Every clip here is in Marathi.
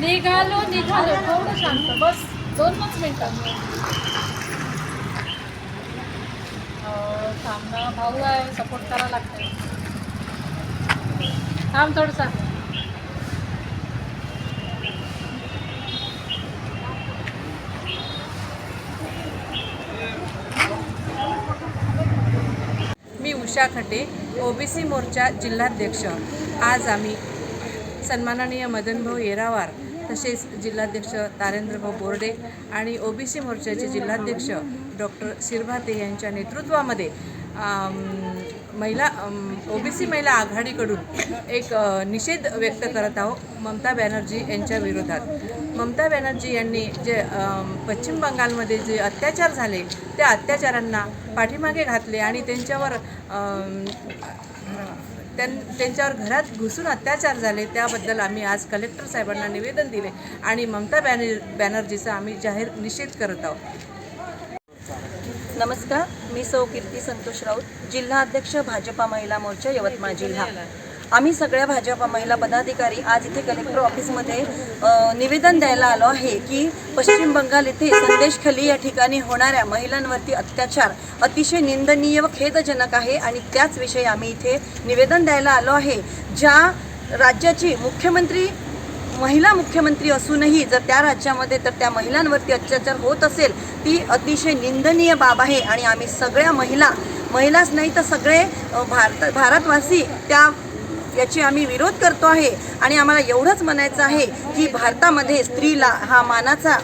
निघालो निघालो. थोडं शांत बस. दोनच मिनिटं. अं, थांब. भाऊ आहे सपोर्ट करायला लागते थांब थोडसा. मी उषा खटे ओबीसी मोर्चा जिल्हाध्यक्ष. आज आम्ही सन्माननीय मदनभाऊ येरावार तसेच जिल्हाध्यक्ष तारेंद्रभाऊ बोर्डे आणि ओबीसी मोर्चाचे जिल्हाध्यक्ष डॉक्टर शिरभाते यांच्या नेतृत्वामध्ये महिला ओबीसी महिला आघाडीकडून एक निषेध व्यक्त करत आहोत ममता बॅनर्जी यांच्या विरोधात. ममता बॅनर्जी यांनी जे पश्चिम बंगालमध्ये जे अत्याचार झाले त्या अत्याचारांना पाठीमागे घातले आणि त्यांच्यावर त्यां त्यांच्यावर घरात घुसून अत्याचार झाले त्याबद्दल आम्ही आज कलेक्टर साहेबांना निवेदन दिले आणि ममता बॅनर बॅनर्जीचा आम्ही जाहीर निषेध करत आहोत. नमस्कार मी सौ कीर्ती संतोष राऊत जिल्हा अध्यक्ष भाजपा महिला मोर्चा यवतमाळ जिल्हा. आम्ही सगळ्या भाजपा महिला पदाधिकारी आज इथे कलेक्टर ऑफिसमध्ये निवेदन द्यायला आलो आहे की पश्चिम बंगाल येथे संदेशखली या ठिकाणी होणाऱ्या महिलांवरती अत्याचार अतिशय निंदनीय व खेदजनक आहे आणि त्याच विषयी आम्ही इथे निवेदन द्यायला आलो आहे. ज्या राज्याची मुख्यमंत्री महिला मुख्यमंत्री असूनही जर त्या राज्यामध्ये तर त्या महिलांवरती अत्याचार होत असेल ती अतिशय निंदनीय बाब आहे. आणि आम्ही सगळ्या महिला महिलाच नाही तर सगळे भारत भारतवासी त्या याची आम्ही विरोध करतो आहे. आणि आम्हाला एवढंच म्हणायचं आहे की भारतामध्ये स्त्रीला हा मानाचा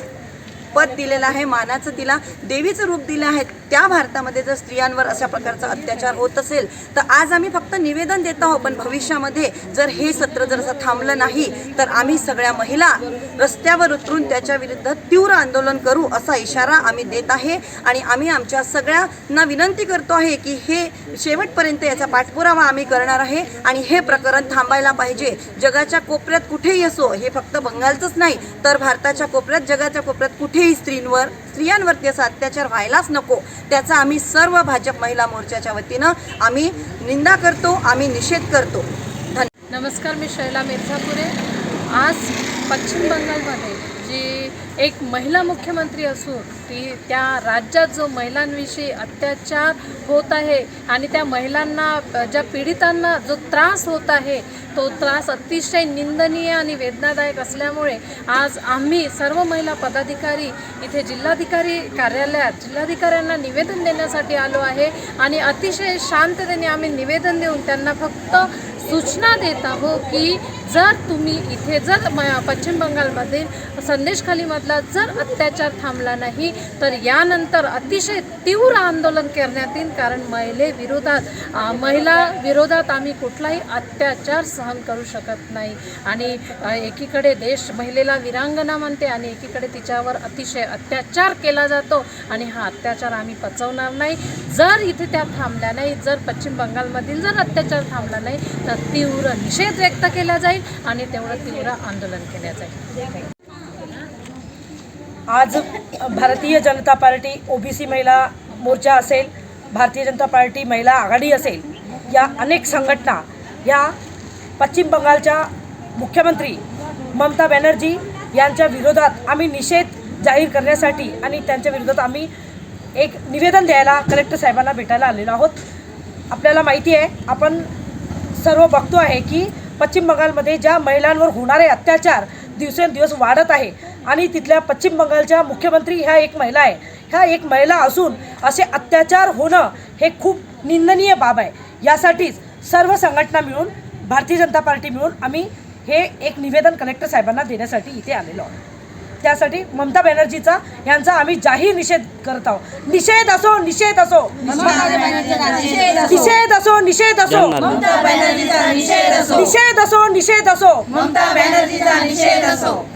पद दिलेलं आहे मानाचं तिला देवीचं रूप दिलं आहे. त्या भारतामध्ये जर स्त्रियांवर अशा प्रकारचा अत्याचार होत असेल तर आज आम्ही फक्त निवेदन देत आहोत पण भविष्यामध्ये जर हे सत्र जर असं थांबलं नाही तर आम्ही सगळ्या महिला रस्त्यावर उतरून त्याच्या विरुद्ध तीव्र आंदोलन करू असा इशारा आम्ही देत आहे. आणि आम्ही आमच्या सगळ्यांना विनंती करतो आहे की हे शेवटपर्यंत याचा पाठपुरावा आम्ही करणार आहे आणि हे प्रकरण थांबायला पाहिजे. जगाच्या कोपऱ्यात कुठेही असो हे फक्त बंगालचंच नाही तर भारताच्या कोपऱ्यात जगाच्या कोपऱ्यात कुठे कुठेही स्त्रींवर स्त्रियांवरती असा अत्याचार व्हायलाच नको. त्याचा आम्ही सर्व भाजप महिला मोर्चाच्या वतीनं आम्ही निंदा करतो आम्ही निषेध करतो. धन्यवाद नमस्कार मी शैला मिर्झापुरे. आज पश्चिम बंगालमध्ये जी एक महिला मुख्यमंत्री असून ती त्या राज्यात जो महिलांविषयी अत्याचार होत आहे आणि त्या महिलांना ज्या पीडितांना जो त्रास होत आहे तो त्रास अतिशय निंदनीय आणि वेदनादायक असल्यामुळे आज आम्ही सर्व महिला पदाधिकारी इथे जिल्हाधिकारी कार्यालयात जिल्हाधिकाऱ्यांना निवेदन देण्यासाठी आलो आहे आणि अतिशय शांततेने आम्ही निवेदन देऊन त्यांना फक्त सूचना देत आहोत की जर तुम्ही इथे जर म पश्चिम बंगालमध्ये संदेशखालीमधला जर अत्याचार थांबला नाही तर यानंतर अतिशय तीव्र आंदोलन करण्यात येईल कारण महिलेविरोधात महिला विरोधात आम्ही कुठलाही अत्याचार सहन करू शकत नाही. आणि एकीकडे देश महिलेला विरांगना म्हणते आणि एकीकडे तिच्यावर अतिशय अत्याचार केला जातो आणि हा अत्याचार आम्ही पचवणार नाही. जर इथे त्या थांबल्या नाही जर पश्चिम बंगालमधील जर अत्याचार थांबला नाही तर तीव्र निषेध व्यक्त केला जाईल आणि तेवढं तीव्र आंदोलन केलं जाईल. आज भारतीय जनता पार्टी ओबीसी महिला मोर्चा असेल भारतीय जनता पार्टी महिला आघाडी असेल या अनेक संघटना या पश्चिम बंगालच्या मुख्यमंत्री ममता बॅनर्जी यांच्या विरोधात आम्ही निषेध जाहीर करण्यासाठी आणि त्यांच्या विरोधात आम्ही एक निवेदन द्यायला कलेक्टर साहेबांना भेटायला आलेलो आहोत. आपल्याला माहिती आहे आपण सर्व बघतो आहे की पश्चिम बंगालमध्ये ज्या महिलांवर होणारे अत्याचार दिवसेंदिवस वाढत आहे आणि तिथल्या पश्चिम बंगालच्या मुख्यमंत्री ह्या एक महिला आहे. ह्या एक महिला असून असे अत्याचार होणं हे खूप निंदनीय बाब आहे. यासाठीच सर्व संघटना मिळून भारतीय जनता पार्टी मिळून आम्ही हे एक निवेदन कलेक्टर साहेबांना देण्यासाठी इथे आलेलो आहोत. त्यासाठी ममता बॅनर्जीचा यांचा आम्ही जाहीर निषेध करत आहोत. निषेध असो निषेध असो. निषेध असो. निषेध असो. निषेध असो निषेध असो. ममता बॅनर्जीचा निषेध असो.